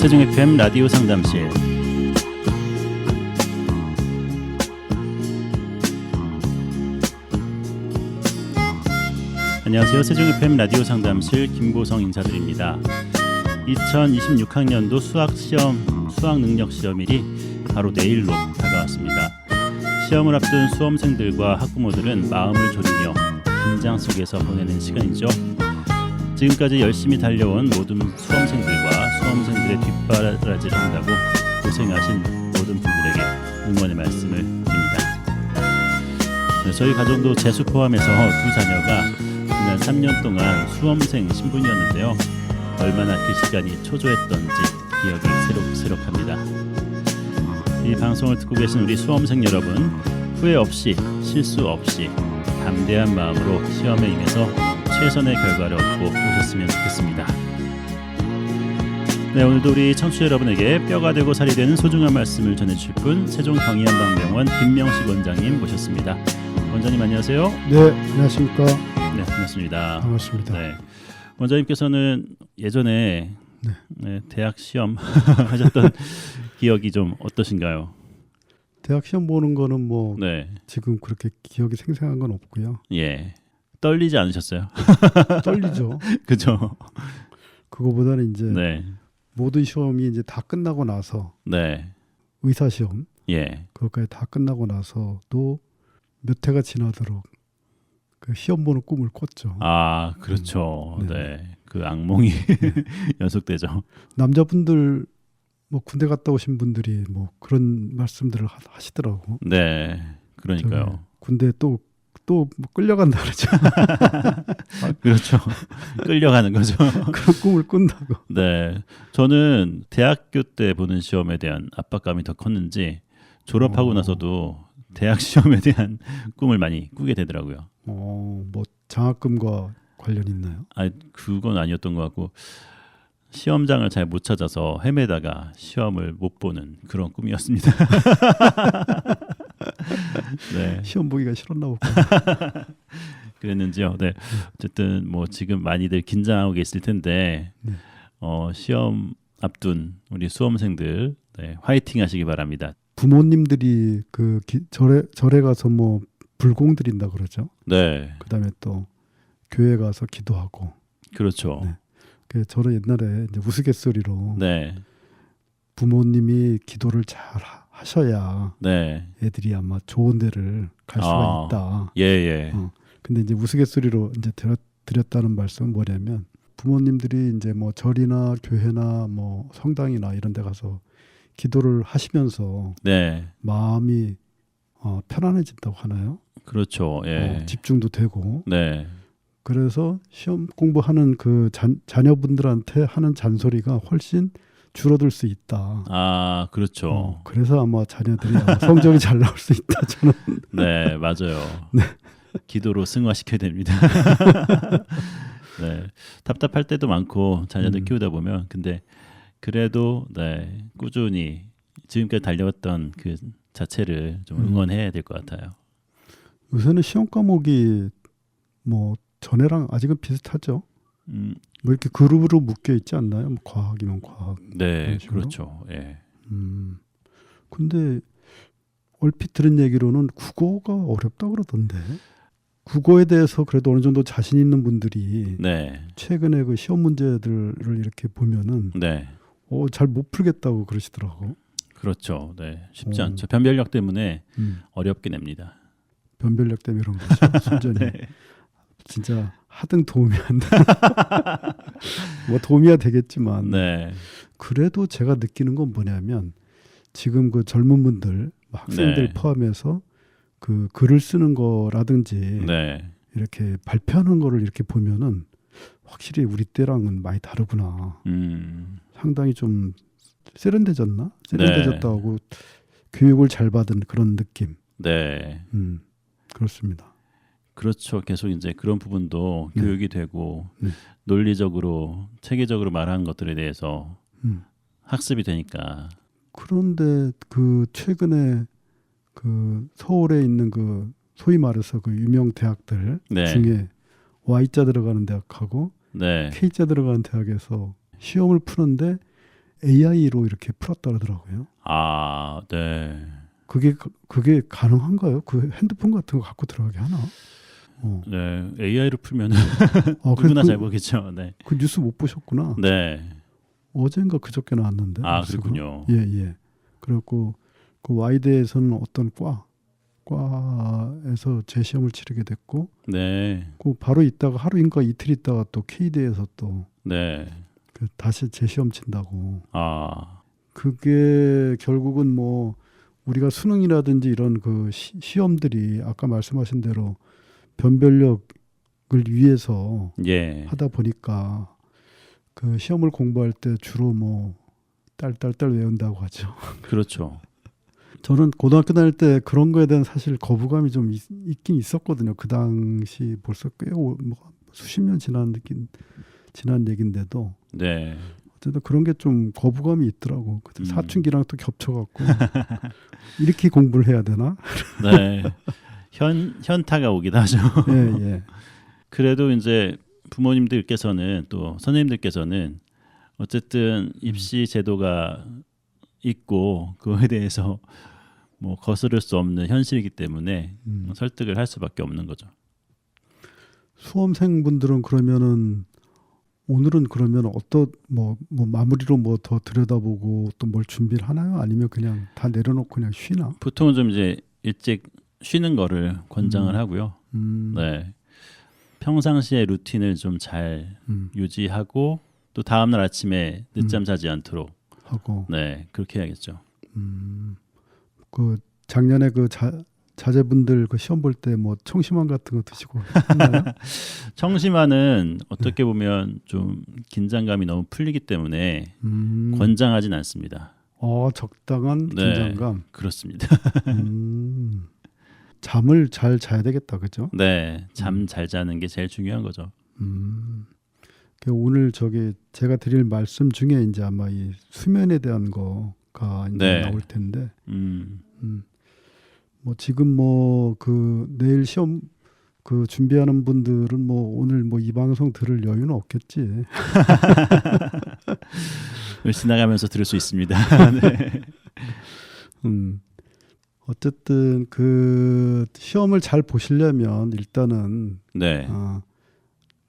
세종 FM 라디오 상담실 안녕하세요. 세종 FM 라디오 상담실 김보성 인사드립니다. 2026학년도 수학 시험 수학 능력 시험일이 바로 내일로 다가왔습니다. 시험을 앞둔 수험생들과 학부모들은 마음을 졸이며 긴장 속에서 보내는 시간이죠. 지금까지 열심히 달려온 모든 수험생들과 수험생들의 뒷바라지를 한다고 고생하신 모든 분들에게 응원의 말씀을 드립니다. 네, 저희 가정도 재수 포함해서 두 자녀가 지난 3년 동안 수험생 신분이었는데요. 얼마나 그 시간이 초조했던지 기억이 새록새록합니다. 이 방송을 듣고 계신 우리 수험생 여러분 후회 없이 실수 없이 담대한 마음으로 시험에 임해서 최선의 결과를 얻고 오셨으면 좋겠습니다. 네 오늘도 우리 청취자 여러분에게 뼈가 되고 살이 되는 소중한 말씀을 전해주실 분 세종 경희한방병원 김명식 원장님 모셨습니다. 원장님 안녕하세요. 네, 안녕하십니까. 네 반갑습니다. 반갑습니다. 네 원장님께서는 예전에 네. 네, 대학 시험 하셨던 기억이 좀 어떠신가요? 대학 시험 보는 거는 뭐 네, 지금 그렇게 기억이 생생한 건 없고요. 예 떨리지 않으셨어요? 떨리죠. 그죠? 그거보다는 이제 네, 모든 시험이 이제 다 끝나고 나서 네, 의사 시험 예, 그것까지 다 끝나고 나서도 몇 해가 지나도록 그 시험 보는 꿈을 꿨죠. 아 그렇죠. 음, 네, 네. 그 악몽이 연속되죠. 남자분들 뭐 군대 갔다 오신 분들이 뭐 그런 말씀들을 하, 하시더라고. 네, 그러니까요. 군대 또 또 뭐 끌려간다 그러죠. 그렇죠. 끌려가는 거죠. 그런 꿈을 꾼다고. 네, 저는 대학교 때 보는 시험에 대한 압박감이 더 컸는지 졸업하고 어. 나서도 대학 시험에 대한 꿈을 많이 꾸게 되더라고요. 어, 뭐 장학금과 관련 있나요? 아, 그건 아니었던 것 같고 시험장을 잘 못 찾아서 헤매다가 시험을 못 보는 그런 꿈이었습니다. 네, 시험 보기가 싫었나 보고. 그랬는지요. 네, 어쨌든 뭐 지금 많이들 긴장하고 계실 텐데 네. 어, 시험 앞둔 우리 수험생들 네, 화이팅 하시기 바랍니다. 부모님들이 그 기, 절에 절에 가서 뭐 불공 드린다 그러죠. 네, 그다음에 또 교회 가서 기도하고. 그렇죠. 네. 그 저는 옛날에 이제 우스갯소리로 네, 부모님이 기도를 잘 하- 하셔야 네, 애들이 아마 좋은 데를 갈 수가 아. 있다. 예, 예, 어. 근데 이제 우스갯소리로 이제 드렸, 드렸 다는 말씀은 뭐냐면 부모님들이 이제 뭐 절이나 교회나 뭐 성당이나 이런 데 가서 기도를 하시면서 네, 마음이 어, 편안해진다고 하나요? 그렇죠. 예, 어, 집중도 되고 네, 그래서 시험 공부하는 그 자, 자녀분들한테 하는 잔소리가 훨씬 줄어들 수 있다. 아, 그렇죠. 어, 그래서 아마 자녀들이 아마 성적이 잘 나올 수 있다. 저는 네, 맞아요. 기도로 승화시켜야 됩니다. 네, 답답할 때도 많고 자녀들 음. 키우다 보면 근데 그래도 네 꾸준히 지금까지 달려왔던 그 자체를 좀 음. 응원해야 될 것 같아요. 요새는 시험 과목이 뭐 전에랑 아직은 비슷하죠. 음, 뭐 이렇게 그룹으로 묶여 있지 않나요? 뭐 과학이면 과학. 네? 그렇죠. 예, 음. 근데 얼핏 들은 얘기로는 국어가 어렵다 그러던데. 국어에 대해서 그래도 어느 정도 자신 있는 분들이 네, 최근에 그 시험 문제들을 이렇게 보면은 네, 어, 잘 못 풀겠다고 그러시더라고. 그렇죠. 네, 쉽지 어. 않죠. 변별력 때문에 음. 어렵게 냅니다. 변별력 때문에 그런 거죠. 순전히 네, 진짜 하등 도움이 안 돼. 뭐 도움이야 되겠지만 네, 그래도 제가 느끼는 건 뭐냐면 지금 그 젊은 분들 학생들 네. 포함해서 그 글을 쓰는 거라든지 네, 이렇게 발표하는 거를 이렇게 보면은 확실히 우리 때랑은 많이 다르구나. 음, 상당히 좀 세련돼졌나? 네. 세련돼졌다고 교육을 잘 받은 그런 느낌. 네. 음, 그렇습니다. 그렇죠. 계속 이제 그런 부분도 네. 교육이 되고 네. 논리적으로 체계적으로 말하는 것들에 대해서 음. 학습이 되니까 그런데 그 최근에 그 서울에 있는 그 소위 말해서 그 유명 대학들 네. 중에 Y자 들어가는 대학하고 네. K자 들어가는 대학에서 시험을 푸는데 AI로 이렇게 풀었다 그러더라고요. 아, 네. 그게 그게 가능한가요? 그 핸드폰 같은 거 갖고 들어가게 하나? 어. 네, AI로 풀면 아, 그래, 누구나 그, 잘 보겠죠. 네. 그 뉴스 못 보셨구나. 네. 어젠가 그저께 나왔는데. 아, 뉴스가. 그렇군요. 예, 예. 그래갖고 그 와이드에서는 어떤 과 과에서 재시험을 치르게 됐고, 네. 그 바로 있다가 하루인가 이틀 있다가 또 K대에서 또 네. 그 다시 재시험 친다고. 아, 그게 결국은 뭐 우리가 수능이라든지 이런 그 시, 시험들이 아까 말씀하신 대로 변별력을 위해서 예. 하다 보니까 그 시험을 공부할 때 주로 뭐 딸딸딸 외운다고 하죠. 그렇죠. 저는 고등학교 다닐 때 그런 거에 대한 사실 거부감이 좀 있, 긴 있었거든요. 그 당시 벌써 꽤 오, 뭐 수십 년 지난 느낌 지난 얘긴데도 네. 어쨌든 그런 게 좀 거부감이 있더라고. 그때 음. 사춘기랑 또 겹쳐갖고 이렇게 공부를 해야 되나? 네. 현 현타가 오기도 하죠. 예, 예. 그래도 이제 부모님들께서는 또 선생님들께서는 어쨌든 입시 제도가 있고 그거에 대해서 뭐 거스를 수 없는 현실이기 때문에 음. 설득을 할 수밖에 없는 거죠. 수험생분들은 그러면은 오늘은 그러면 어떤 뭐, 뭐 마무리로 뭐 더 들여다보고 또 뭘 준비를 하나요? 아니면 그냥 다 내려놓고 그냥 쉬나? 보통은 좀 이제 일찍 쉬는 거를 권장을 음. 하고요. 음, 네. 평상시의 루틴을 좀잘 음, 유지하고 또 다음 날 아침에 늦잠 음. 자지 않도록 하고 네 그렇게 해야겠죠. 음, 그 작년에 그 자, 자제분들 그 시험 볼 때 뭐 청심환 같은 거 드시고? 청심환은 어떻게 네. 보면 좀 긴장감이 너무 풀리기 때문에 음, 권장하진 않습니다. 어 적당한 네. 긴장감. 그렇습니다. 음, 잠을 잘 자야 되겠다, 그죠? 네, 잠 잘 자는 게 제일 중요한 거죠. 음, 그 오늘 저기 제가 드릴 말씀 중에 이제 아마 이 수면에 대한 거가 이제 네. 나올 텐데, 음, 음, 뭐 지금 뭐 그 내일 시험 그 준비하는 분들은 뭐 오늘 뭐 이 방송 들을 여유는 없겠지. 지나가면서 들을 수 있습니다. 네. 음, 어쨌든 그 시험을 잘 보시려면 일단은 네, 아,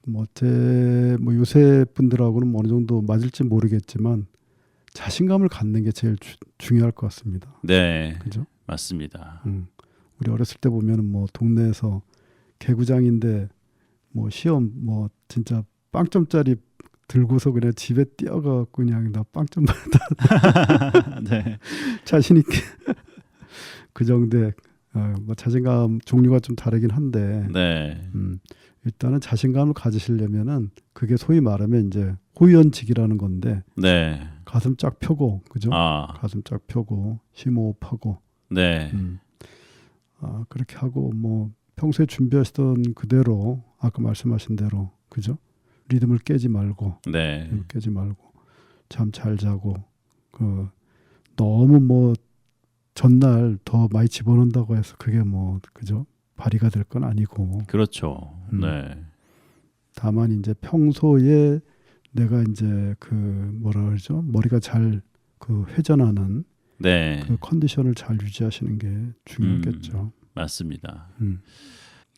뭐제뭐 요새 분들하고는 뭐 어느 정도 맞을지 모르겠지만 자신감을 갖는 게 제일 주- 중요할 것 같습니다. 네, 그죠? 맞습니다. 음. 우리 어렸을 때 보면은 뭐 동네에서 개구장인데 뭐 시험 뭐 진짜 빵점짜리 들고서 그냥 집에 뛰어가 고 그냥 나 빵점 받아 네, 자신 있게 그 정도의 어, 뭐 자신감 종류가 좀 다르긴 한데 네, 음, 일단은 자신감을 가지시려면은 그게 소위 말하면 이제 호연직이라는 건데 네, 가슴 쫙 펴고 그죠? 아, 가슴 쫙 펴고 심호흡하고 네, 음. 아 그렇게 하고 뭐 평소에 준비하시던 그대로 아까 말씀하신 대로 그죠? 리듬을 깨지 말고 네, 깨지 말고 잠 잘 자고 그 너무 뭐 전날 더 많이 집어넣는다고 해서 그게 뭐 그죠? 발휘가 될 건 아니고 그렇죠. 음. 네, 다만 이제 평소에 내가 이제 그 뭐라 그러죠? 머리가 잘 그 회전하는 네, 그 컨디션을 잘 유지하시는 게 중요하겠죠. 맞습니다. 음.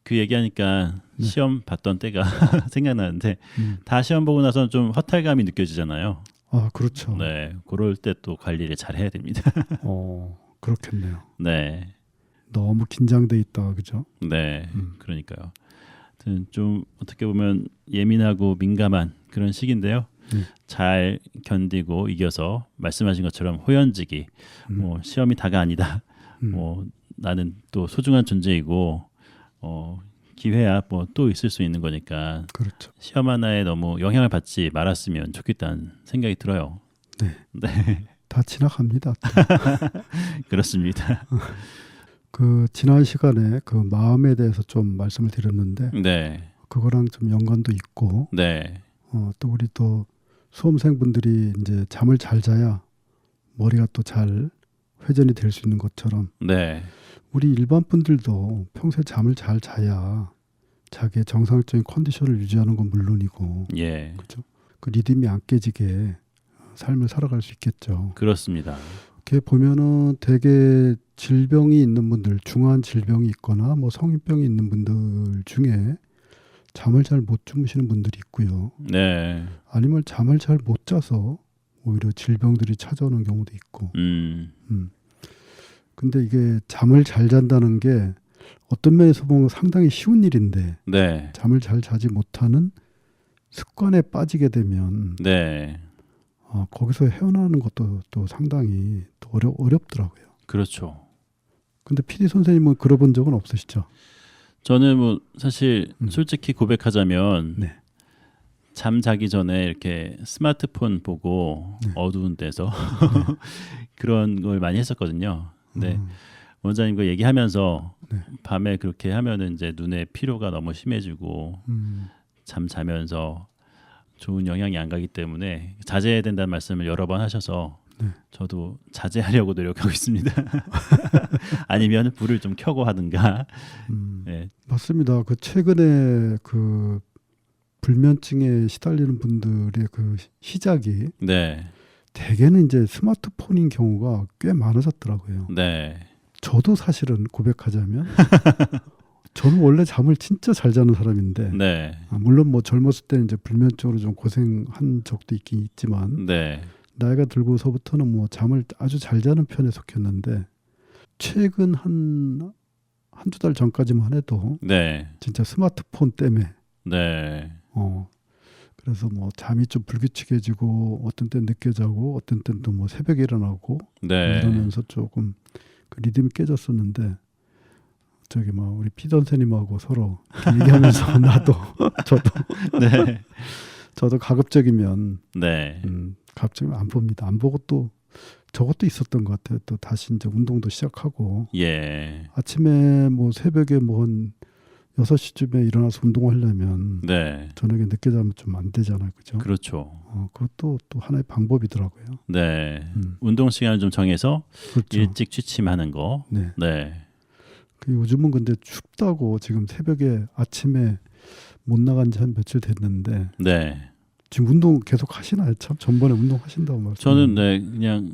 그 얘기하니까 네. 시험 봤던 때가 생각나는데 음. 다 시험 보고 나서는 좀 허탈감이 느껴지잖아요. 아 그렇죠. 네, 그럴 때 또 관리를 잘 해야 됩니다. 어 그렇겠네요. 네, 너무 긴장돼 있다가 그죠? 네, 음. 그러니까요. 좀 어떻게 보면 예민하고 민감한 그런 시기인데요. 음. 잘 견디고 이겨서 말씀하신 것처럼 호연지기, 음. 뭐 시험이 다가 아니다. 음. 뭐 나는 또 소중한 존재이고 어, 기회야 뭐 또 있을 수 있는 거니까 그렇죠. 시험 하나에 너무 영향을 받지 말았으면 좋겠다는 생각이 들어요. 네. 네, 다 지나갑니다. 그렇습니다. 그 지난 시간에 그 마음에 대해서 좀 말씀을 드렸는데 네, 그거랑 좀 연관도 있고 네, 어, 또 우리 또 수험생분들이 이제 잠을 잘 자야 머리가 또 잘 회전이 될 수 있는 것처럼 네, 우리 일반 분들도 평소에 잠을 잘 자야 자기의 정상적인 컨디션을 유지하는 건 물론이고 예, 그죠? 그 리듬이 안 깨지게 삶을 살아갈 수 있겠죠. 그렇습니다. 이렇게 보면은 대개 질병이 있는 분들, 중한 질병이 있거나 뭐 성인병이 있는 분들 중에 잠을 잘 못 주무시는 분들이 있고요. 네. 아니면 잠을 잘 못 자서 오히려 질병들이 찾아오는 경우도 있고. 음. 음. 근데 이게 잠을 잘 잔다는 게 어떤 면에서 보면 상당히 쉬운 일인데 네. 잠을 잘 자지 못하는 습관에 빠지게 되면 네. 어, 거기서 헤어나는 것도 또 상당히 또 어려, 어렵더라고요. 그렇죠. 근데 PD 선생님은 그러본 적은 없으시죠? 저는 뭐 사실 음. 솔직히 고백하자면 네. 잠 자기 전에 이렇게 스마트폰 보고 네. 어두운 데서 그런 걸 많이 했었거든요. 네. 음, 원장님과 얘기하면서 네. 밤에 그렇게 하면은 이제 눈에 피로가 너무 심해지고 음, 잠 자면서 좋은 영향이 안 가기 때문에 자제해야 된다는 말씀을 여러 번 하셔서 네. 저도 자제하려고 노력하고 있습니다. 아니면 불을 좀 켜고 하든가. 음. 네. 맞습니다. 그 최근에 그 불면증에 시달리는 분들의 그 시작이 네. 대개는 이제 스마트폰인 경우가 꽤 많아졌더라고요. 네. 저도 사실은 고백하자면 저는 원래 잠을 진짜 잘 자는 사람인데 네. 아, 물론 뭐 젊었을 때는 이제 불면증으로 좀 고생한 적도 있긴 있지만 네. 나이가 들고서부터는 뭐 잠을 아주 잘 자는 편에 속했는데 최근 한 한 두 달 전까지만 해도 네. 진짜 스마트폰 때문에 네. 어 그래서 뭐 잠이 좀 불규칙해지고 어떤 땐 늦게 자고 어떤 땐 또 뭐 새벽에 일어나고 네. 이러면서 조금 그 리듬이 깨졌었는데 저기 막 우리 피 선생님하고 서로 얘기하면서 나도 저도 네. 저도 가급적이면 네. 음, 가급적이면 안 봅니다. 안 보고 또 저것도 있었던 것 같아요. 또 다시 이제 운동도 시작하고 예. 아침에 뭐 새벽에 뭐한 6시쯤에 일어나서 운동하려면 네. 저녁에 늦게 자면 좀 안 되잖아요. 그죠? 그렇죠. 어, 그것도 또 하나의 방법이더라고요. 네. 음, 운동 시간을 좀 정해서 그렇죠. 일찍 취침하는 거. 네. 네. 그 요즘은 근데 춥다고 지금 새벽에 아침에 못 나간 지 한 며칠 됐는데 네. 지금 운동 계속 하시나요? 참 전번에 운동 하신다고 말씀. 저는 네, 그냥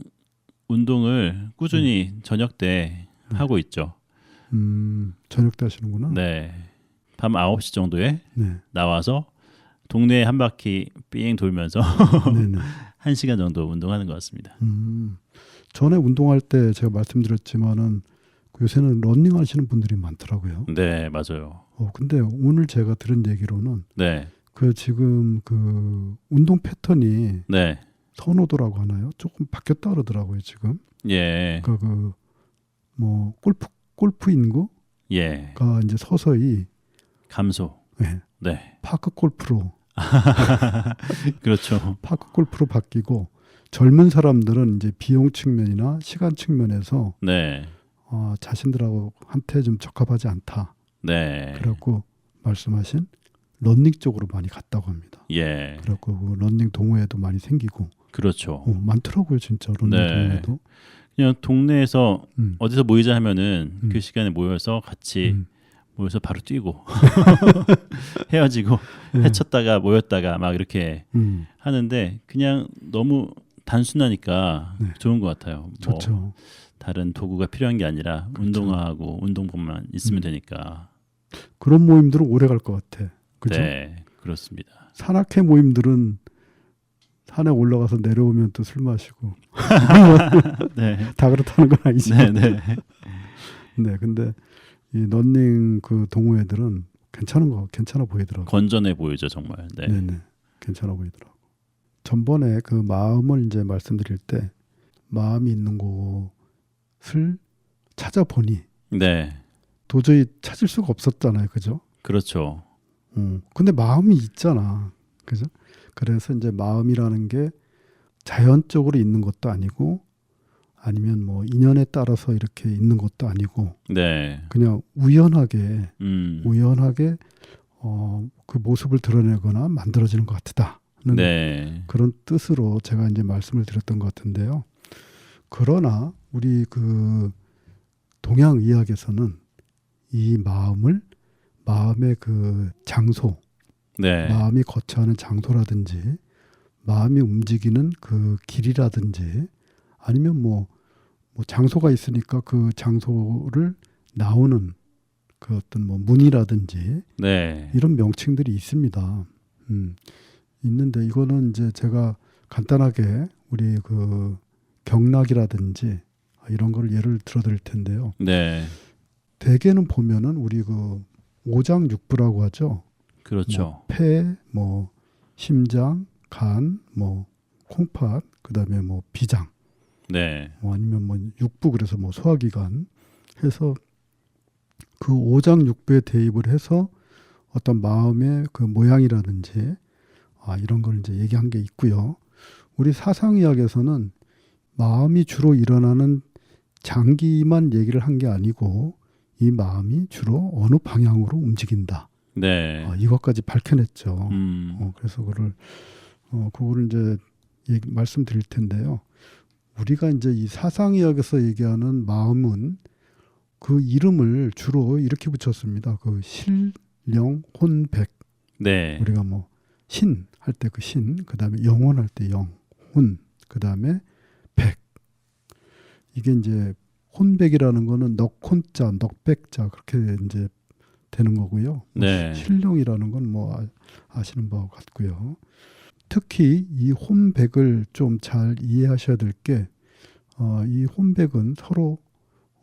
운동을 꾸준히 저녁 때 네. 하고 있죠. 음, 저녁 때 하시는구나. 네. 밤 9시 정도에 네. 나와서 동네 한 바퀴 삥 돌면서 네, 네. 1시간 정도 운동하는 것 같습니다. 음, 전에 운동할 때 제가 말씀드렸지만은 그 요새는 러닝 하시는 분들이 많더라고요. 네, 맞아요. 어, 근데 오늘 제가 들은 얘기로는 네. 그 지금 그 운동 패턴이 네. 선호도라고 하나요? 조금 바뀌었다 그러더라고요 지금. 예. 그러니까 그 뭐 골프 골프 인구가 예. 이제 서서히 감소. 예, 네. 파크 골프로 그렇죠. 파크 골프로 바뀌고 젊은 사람들은 이제 비용 측면이나 시간 측면에서 네. 어, 자신들하고 한테 좀 적합하지 않다. 네. 그래갖고 말씀하신 런닝 쪽으로 많이 갔다고 합니다. 예. 그래갖고 그 런닝 동호회도 많이 생기고 그렇죠. 어, 많더라고요 진짜 런닝 네. 동호회도. 그냥 동네에서 음. 어디서 모이자 하면은 음. 그 시간에 모여서 같이 음. 모여서 바로 뛰고 헤어지고 네. 헤쳤다가 모였다가 막 이렇게 음, 하는데 그냥 너무 단순하니까 네. 좋은 것 같아요. 뭐 좋죠. 다른 도구가 필요한 게 아니라 그렇죠. 운동화하고 운동복만 있으면 음. 되니까. 그런 모임들은 오래 갈 것 같아. 그죠? 네, 그렇습니다. 산악회 모임들은 산에 올라가서 내려오면 또 술 마시고 네, 다 그렇다는 건 아니지만 네, 네, 네 근데 이 런닝 그 동호회들은 괜찮은 거 괜찮아 보이더라고. 건전해 보이죠 정말. 네, 네. 네 괜찮아 보이더라고. 전번에 그 마음을 이제 말씀드릴 때 마음이 있는 곳을 찾아보니 네, 도저히 찾을 수가 없었잖아요, 그죠? 그렇죠. 음. 근데 마음이 있잖아, 그죠? 그래서 이제 마음이라는 게 자연적으로 있는 것도 아니고 아니면 뭐 인연에 따라서 이렇게 있는 것도 아니고 네, 그냥 우연하게 음, 우연하게 어, 그 모습을 드러내거나 만들어지는 것 같다 는 네, 그런 뜻으로 제가 이제 말씀을 드렸던 것 같은데요. 그러나 우리 그 동양 의학에서는 이 마음을 마음의 그 장소, 네, 마음이 거처하는 장소라든지 마음이 움직이는 그 길이라든지 아니면 뭐, 뭐 장소가 있으니까 그 장소를 나오는 그 어떤 뭐 문이라든지 네. 이런 명칭들이 있습니다. 음, 있는데 이거는 이제 제가 간단하게 우리 그 경락이라든지 이런 거를 예를 들어 드릴 텐데요. 네. 대개는 보면은 우리 그 오장육부라고 하죠. 그렇죠. 뭐 폐, 뭐 심장, 간, 뭐 콩팥, 그다음에 뭐 비장, 네. 뭐 아니면 뭐 육부 그래서 뭐 소화기관 해서 그 오장육부에 대입을 해서 어떤 마음의 그 모양이라든지 아 이런 걸 이제 얘기한 게 있고요. 우리 사상의학에서는 마음이 주로 일어나는 장기만 얘기를 한 게 아니고 이 마음이 주로 어느 방향으로 움직인다. 네. 아, 이것까지 밝혀냈죠. 음. 어, 그래서 그거를 어, 그거를 이제 얘기, 말씀드릴 텐데요. 우리가 이제 이 사상의학에서 얘기하는 마음은 그 이름을 주로 이렇게 붙였습니다. 그 실령 혼백 네. 우리가 뭐 신 할 때 그 신, 그 다음에 영혼 할 때 영, 혼, 그 다음에 백. 이게 이제 혼백이라는 거는 넉혼자, 넉백자 그렇게 이제 되는 거고요. 뭐 네. 신령이라는 건 뭐 아시는 바와 같고요. 특히 이 혼백을 좀 잘 이해하셔야 될 게, 어, 이 혼백은 서로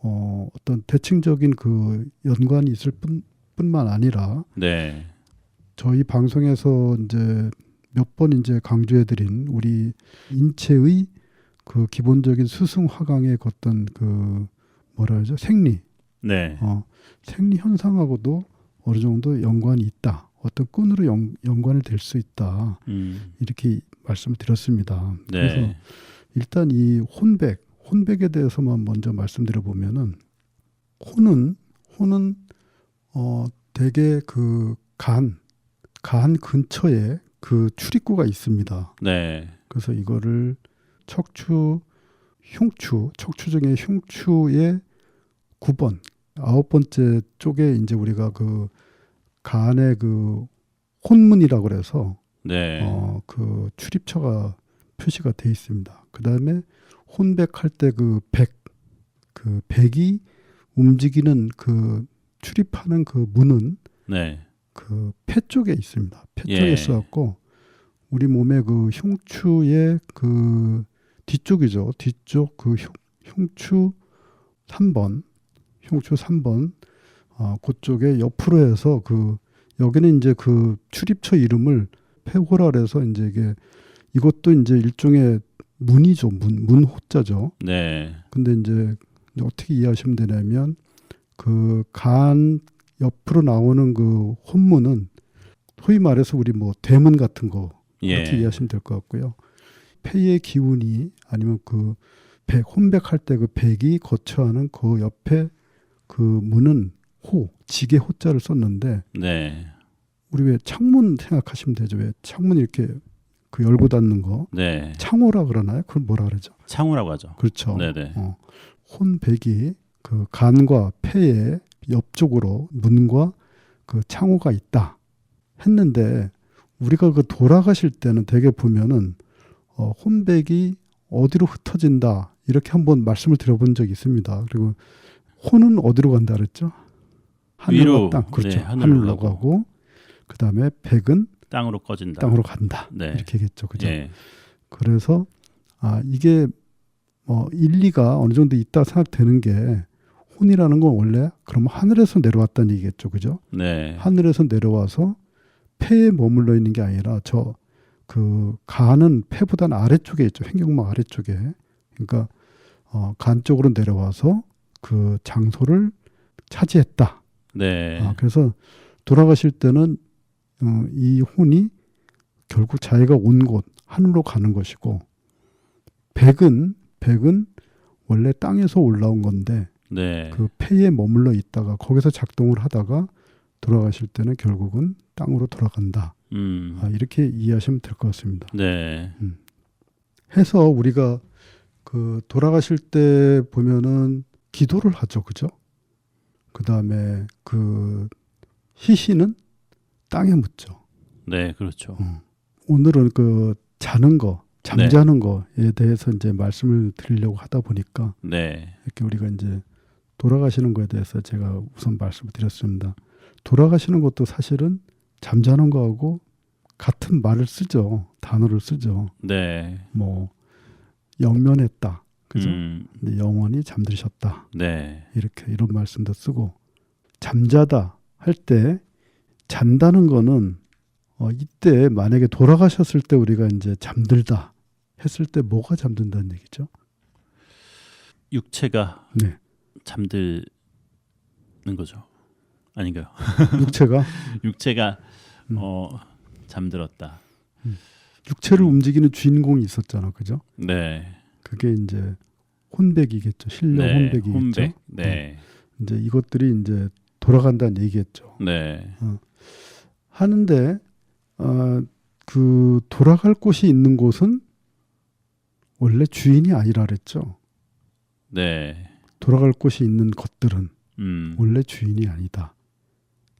어, 어떤 대칭적인 그 연관이 있을 뿐, 뿐만 아니라 네. 저희 방송에서 이제 몇 번 이제 강조해드린 우리 인체의 그 기본적인 수승 화강의 어떤 그 뭐라 하죠 생리 네. 어, 생리 현상하고도 어느 정도 연관이 있다. 어떤 끈으로 연, 연관이 될 수 있다. 음. 이렇게 말씀을 드렸습니다. 그래서 네. 일단 이 혼백, 혼백에 대해서만 먼저 말씀드려 보면은 혼은 혼은 어 대개 그 간, 간 근처에 그 출입구가 있습니다. 네. 그래서 이거를 척추, 흉추, 척추 중에 흉추의 9번, 아홉 번째 쪽에 이제 우리가 그 간의 그 혼문이라고 그래서 네. 어, 그 출입처가 표시가 돼 있습니다. 그 다음에 혼백할 때 그 백, 그 백이 움직이는 그 출입하는 그 문은 네. 그폐 쪽에 있습니다. 폐 예. 쪽에 있어갖고 우리 몸의 그 흉추의 그 뒤쪽이죠. 뒤쪽 그 흉, 흉추 3번, 흉추 3번 아, 그쪽에 옆으로 해서 그 여기는 이제 그 출입처 이름을 폐호라 그래서 이제 이게 이것도 이제 일종의 문이죠. 문, 문 호자죠. 네. 근데 이제 어떻게 이해하시면 되냐면 그 간 옆으로 나오는 그 혼문은 소위 말해서 우리 뭐 대문 같은 거 예. 이해하시면 될 것 같고요. 폐의 기운이 아니면 그 백, 혼백할 때 그 백이 거처하는 그 옆에 그 문은 호, 지게 호자를 썼는데 네. 우리 왜 창문 생각하시면 되죠. 왜 창문 이렇게 그 열고 닫는 거 네. 창호라 그러나요? 그걸 뭐라 그러죠? 창우라고 하죠. 그렇죠. 네네. 어, 혼백이 그 간과 폐의 옆쪽으로 문과 그 창호가 있다 했는데 우리가 그 돌아가실 때는 대개 보면은 어, 혼백이 어디로 흩어진다 이렇게 한번 말씀을 드려본 적이 있습니다. 그리고 혼은 어디로 간다 그랬죠? 하늘과 위로, 땅 그렇죠. 네, 하늘로 하늘로 가고. 가고 그 다음에 백은 땅으로 꺼진다. 땅으로 간다 네. 이렇게 얘기했죠. 그죠? 예. 그래서 아 이게 뭐 일리가 어느 정도 있다 생각되는 게 혼이라는 건 원래 그러면 하늘에서 내려왔다는 얘기겠죠, 그죠? 네. 하늘에서 내려와서 폐에 머물러 있는 게 아니라 저 그 간은 폐보다는 아래쪽에 있죠, 횡격막 아래쪽에. 그러니까 어, 간 쪽으로 내려와서 그 장소를 차지했다. 네. 아, 그래서 돌아가실 때는 어, 이 혼이 결국 자기가 온 곳 하늘로 가는 것이고 백은 백은 원래 땅에서 올라온 건데 네. 그 폐에 머물러 있다가 거기서 작동을 하다가 돌아가실 때는 결국은 땅으로 돌아간다. 음. 아, 이렇게 이해하시면 될 것 같습니다. 네. 해서 우리가 그 돌아가실 때 보면은 기도를 하죠, 그죠? 그 다음에 그 희신은 땅에 묻죠. 네. 그렇죠. 어. 오늘은 그 자는 거, 네. 잠자는 거에 대해서 이제 말씀을 드리려고 하다 보니까 네. 이렇게 우리가 이제 돌아가시는 거에 대해서 제가 우선 말씀을 드렸습니다. 돌아가시는 것도 사실은 잠자는 거하고 같은 말을 쓰죠. 단어를 쓰죠. 네. 뭐 영면했다. 그죠? 음, 영원히 잠드셨다. 네. 이렇게 이런 말씀도 쓰고 잠자다 할 때 잔다는 거는 어, 이때 만약에 돌아가셨을 때 우리가 이제 잠들다 했을 때 뭐가 잠든다는 얘기죠? 육체가 네. 잠드는 거죠. 아닌가요? 육체가 육체가 음. 어 잠들었다. 육체를 움직이는 주인공이 있었잖아, 그죠? 네. 그게 이제 혼백이겠죠, 신령 네. 혼백이겠죠. 혼백. 네. 이제 이것들이 이제 돌아간다는 얘기겠죠. 네. 하는데 어, 그 돌아갈 곳이 있는 곳은 원래 주인이 아니라 그랬죠. 네. 돌아갈 곳이 있는 것들은 음. 원래 주인이 아니다.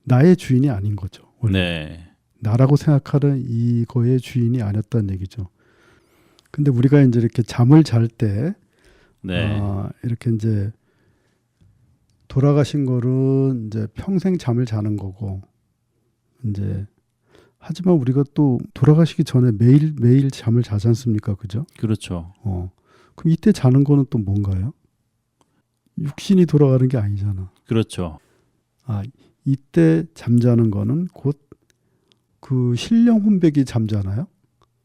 나의 주인이 아닌 거죠. 원래 네. 나라고 생각하는 이거의 주인이 아니었다는 얘기죠. 근데 우리가 이제 이렇게 잠을 잘때 네. 아, 이렇게 이제 돌아가신 거는 이제 평생 잠을 자는 거고 이제 하지만 우리가 또 돌아가시기 전에 매일 매일 잠을 자지 않습니까, 그죠? 그렇죠. 어, 그럼 이때 자는 거는 또 뭔가요? 육신이 돌아가는 게 아니잖아. 그렇죠. 아, 이때 잠자는 거는 곧 그 신령 혼백이 잠자나요?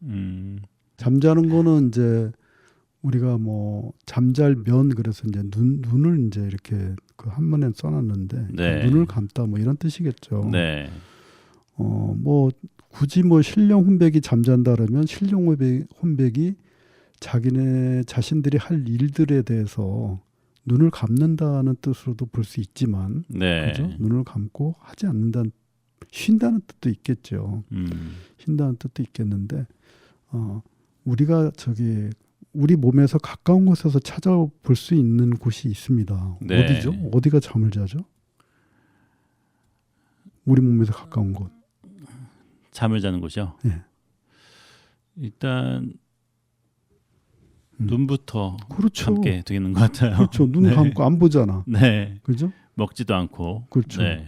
음. 잠자는 거는 이제 우리가 뭐 잠잘 면 그래서 이제 눈 눈을 이제 이렇게 그 한문에 써놨는데 네. 눈을 감다 뭐 이런 뜻이겠죠. 네. 어뭐 굳이 뭐 신령 혼백이 잠잔다 그러면 신령 혼백, 혼백이 자기네 자신들이 할 일들에 대해서 눈을 감는다는 뜻으로도 볼 수 있지만 네. 그죠? 눈을 감고 하지 않는다는 쉰다는 뜻도 있겠죠. 음. 쉰다는 뜻도 있겠는데 어, 우리가 저기 우리 몸에서 가까운 곳에서 찾아볼 수 있는 곳이 있습니다. 네. 어디죠? 어디가 잠을 자죠? 우리 몸에서 가까운 곳. 잠을 자는 곳이요. 예. 일단 음. 눈부터 그렇죠. 감게 되겠는 것 같아요. 그렇죠. 눈 네. 감고 안 보잖아. 네. 그죠? 먹지도 않고. 그렇죠. 네.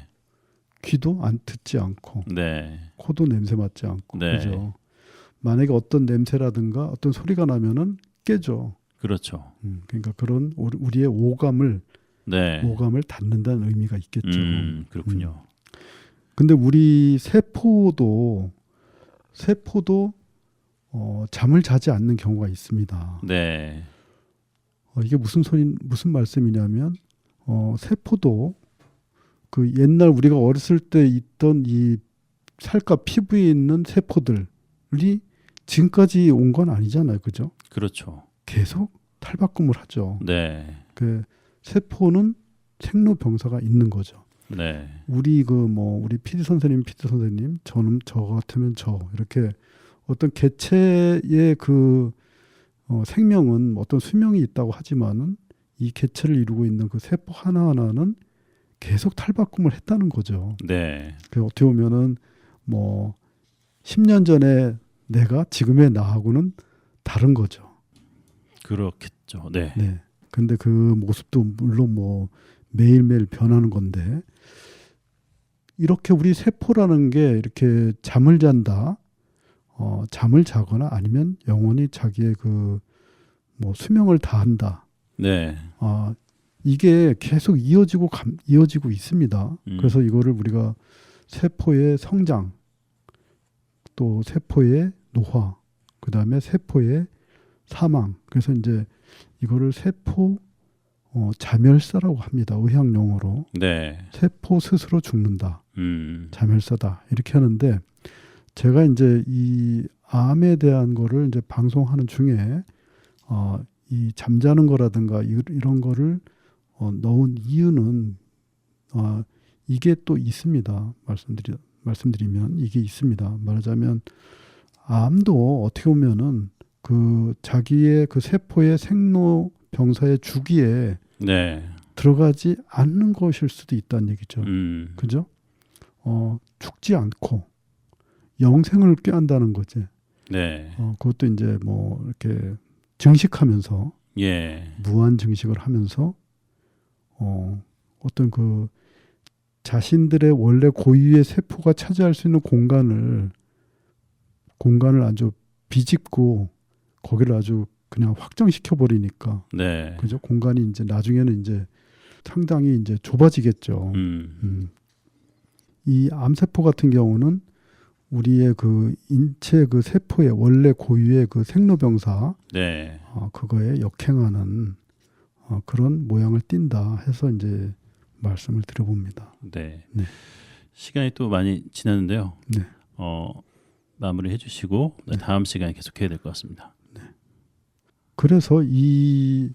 귀도 안 듣지 않고 네. 코도 냄새 맡지 않고 네. 그죠? 만약에 어떤 냄새라든가 어떤 소리가 나면은 깨죠. 그렇죠. 음, 그러니까 그런 우리- 우리의 오감을 네. 오감을 닫는다는 의미가 있겠죠. 음, 그렇군요. 근데 우리 세포도 세포도 어, 잠을 자지 않는 경우가 있습니다. 네. 어, 이게 무슨 소리 무슨 말씀이냐면 어, 세포도 그 옛날 우리가 어렸을 때 있던 이 살과 피부에 있는 세포들이 지금까지 온 건 아니잖아요, 그죠? 그렇죠. 계속 탈바꿈을 하죠. 네. 그 세포는 생로병사가 있는 거죠. 네. 우리 그 뭐 우리 PD 선생님, PD 선생님, 저는 저 같으면 저 이렇게 어떤 개체의 그 어, 생명은 어떤 수명이 있다고 하지만은 이 개체를 이루고 있는 그 세포 하나 하나는 계속 탈바꿈을 했다는 거죠. 네. 그 어떻게 보면은 뭐 10년 전에 내가 지금의 나하고는 다른 거죠. 그렇겠죠. 네. 네. 근데 그 모습도 물론 뭐 매일매일 변하는 건데 이렇게 우리 세포라는 게 이렇게 잠을 잔다. 어, 잠을 자거나 아니면 영원히 자기의 그 뭐 수명을 다한다. 네. 아, 이게 계속 이어지고 감, 이어지고 있습니다. 음. 그래서 이거를 우리가 세포의 성장, 또 세포의 노화, 그 다음에 세포의 사망. 그래서 이제 이거를 세포 어, 자멸사라고 합니다. 의학 용어로 네. 세포 스스로 죽는다, 음. 자멸사다 이렇게 하는데 제가 이제 이 암에 대한 거를 이제 방송하는 중에 어, 이 잠자는 거라든가 이, 이런 거를 어, 넣은 이유는 어, 이게 또 있습니다. 말씀드리 말씀드리면 이게 있습니다. 말하자면 암도 어떻게 보면은 그 자기의 그 세포의 생로 병사의 주기에 네. 들어가지 않는 것일 수도 있다는 얘기죠. 음. 그죠? 어, 죽지 않고 영생을 꾀한다는 거지. 네. 어, 그것도 이제 뭐 이렇게 증식하면서 예. 무한 증식을 하면서 어, 어떤 그 자신들의 원래 고유의 세포가 차지할 수 있는 공간을 공간을 아주 비집고 거기를 아주 그냥 확장시켜 버리니까 네. 그죠 공간이 이제 나중에는 이제 상당히 이제 좁아지겠죠. 음. 음. 이 암세포 같은 경우는 우리의 그 인체 그 세포의 원래 고유의 그 생로병사 네. 어, 그거에 역행하는 어, 그런 모양을 띈다 해서 이제 말씀을 드려봅니다. 네. 네. 시간이 또 많이 지났는데요. 네. 어, 마무리 해 주시고 네, 다음 시간에 계속해야 될 것 같습니다. 그래서 이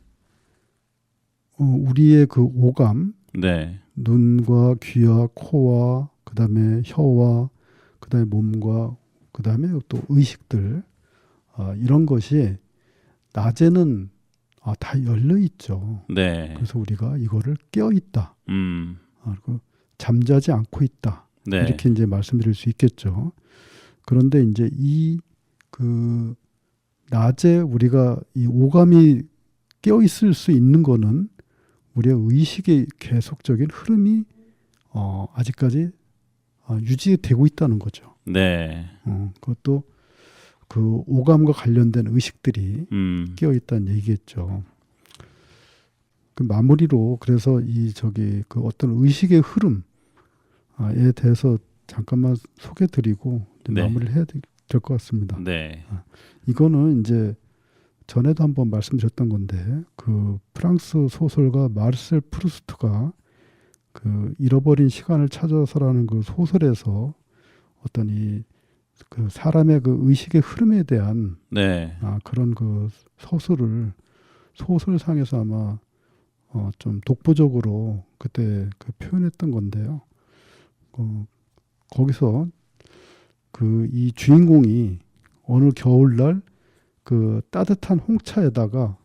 어, 우리의 그 오감, 네. 눈과 귀와 코와 그다음에 혀와 그다음에 몸과 그다음에 또 의식들 아, 이런 것이 낮에는 아, 다 열려 있죠. 네. 그래서 우리가 이거를 깨어 있다. 음. 아, 그리고 잠자지 않고 있다. 네. 이렇게 이제 말씀드릴 수 있겠죠. 그런데 이제 이 그 낮에 우리가 이 오감이 깨어 있을 수 있는 거는 우리의 의식의 계속적인 흐름이 어, 아직까지 어, 유지되고 있다는 거죠. 네. 어, 그것도 그 오감과 관련된 의식들이 음. 끼어 있다는 얘기겠죠. 그 마무리로 그래서 이 저기 그 어떤 의식의 흐름에 대해서 잠깐만 소개드리고 네. 마무리를 해야 될 것 같습니다. 네. 이거는 이제 전에도 한번 말씀드렸던 건데 그 프랑스 소설가 마르셀 프루스트가 그 잃어버린 시간을 찾아서라는 그 소설에서 어떤 이 그 사람의 그 의식의 흐름에 대한 네. 아, 그런 그 소설을 소설상에서 아마 어, 좀 독보적으로 그때 그 표현했던 건데요. 어, 거기서 그 이 주인공이 어느 겨울날 그 따뜻한 홍차에다가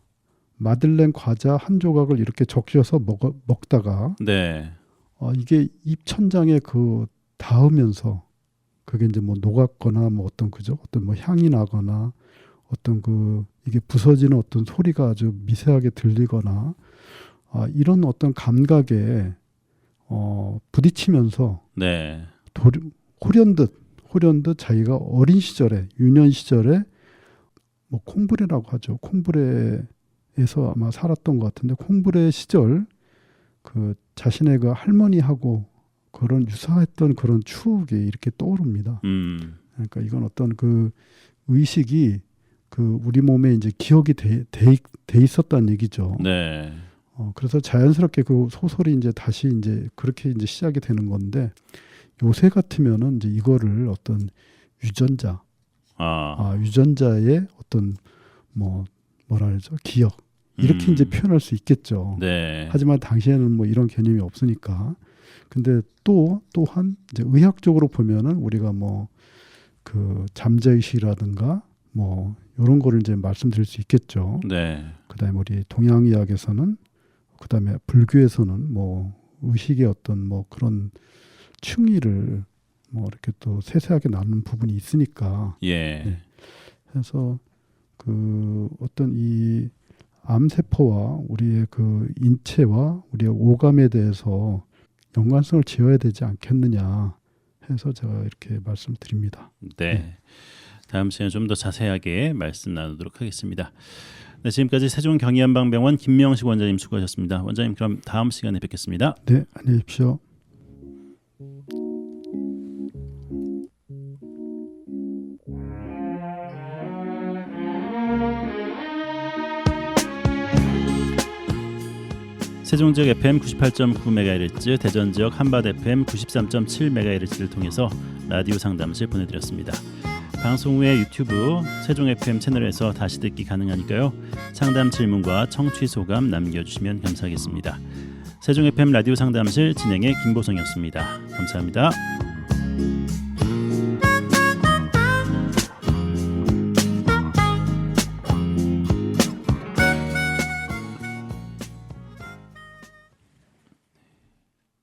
마들렌 과자 한 조각을 이렇게 적셔서 먹, 먹다가 네. 어, 이게 입천장에 그 닿으면서 그게 이제 뭐 녹았거나 뭐 어떤 그죠 어떤 뭐 향이 나거나 어떤 그 이게 부서지는 어떤 소리가 아주 미세하게 들리거나 아, 이런 어떤 감각에 어, 부딪히면서 네. 도리, 호련듯 호련듯 자기가 어린 시절에 유년 시절에 뭐 콩브레라고 하죠 콩브레에서 아마 살았던 것 같은데 콩브레 시절 그 자신의 그 할머니하고 그런 유사했던 그런 추억이 이렇게 떠오릅니다. 음. 그러니까 이건 어떤 그 의식이 그 우리 몸에 이제 기억이 돼, 돼, 있- 돼 있었다는 얘기죠. 네. 어, 그래서 자연스럽게 그 소설이 이제 다시 이제 그렇게 이제 시작이 되는 건데 요새 같으면은 이제 이거를 어떤 유전자, 아. 아, 유전자의 어떤 뭐 뭐라 그러죠 기억 이렇게 음. 이제 표현할 수 있겠죠. 네. 하지만 당시에는 뭐 이런 개념이 없으니까. 근데 또 또한 이제 의학적으로 보면은 우리가 뭐 그 잠재의식이라든가 뭐 이런 거를 이제 말씀드릴 수 있겠죠. 네. 그다음에 우리 동양의학에서는 그다음에 불교에서는 뭐 의식의 어떤 뭐 그런 층위를 뭐 이렇게 또 세세하게 나누는 부분이 있으니까 예. 네. 해서 그 어떤 이 암세포와 우리의 그 인체와 우리의 오감에 대해서 연관성을 지어야 되지 않겠느냐 해서 제가 이렇게 말씀드립니다. 네. 다음 시간에 좀 더 자세하게 말씀 나누도록 하겠습니다. 네, 지금까지 세종 경희한방병원 김명식 원장님 수고하셨습니다. 원장님 그럼 다음 시간에 뵙겠습니다. 네, 안녕히 계십시오. 세종 지역 FM 98.9MHz, 대전 지역 한밭 FM 93.7MHz를 통해서 라디오 상담실 보내드렸습니다. 방송 후에 유튜브 세종 FM 채널에서 다시 듣기 가능하니까요. 상담 질문과 청취 소감 남겨주시면 감사하겠습니다. 세종 FM 라디오 상담실 진행의 김보성이었습니다. 감사합니다.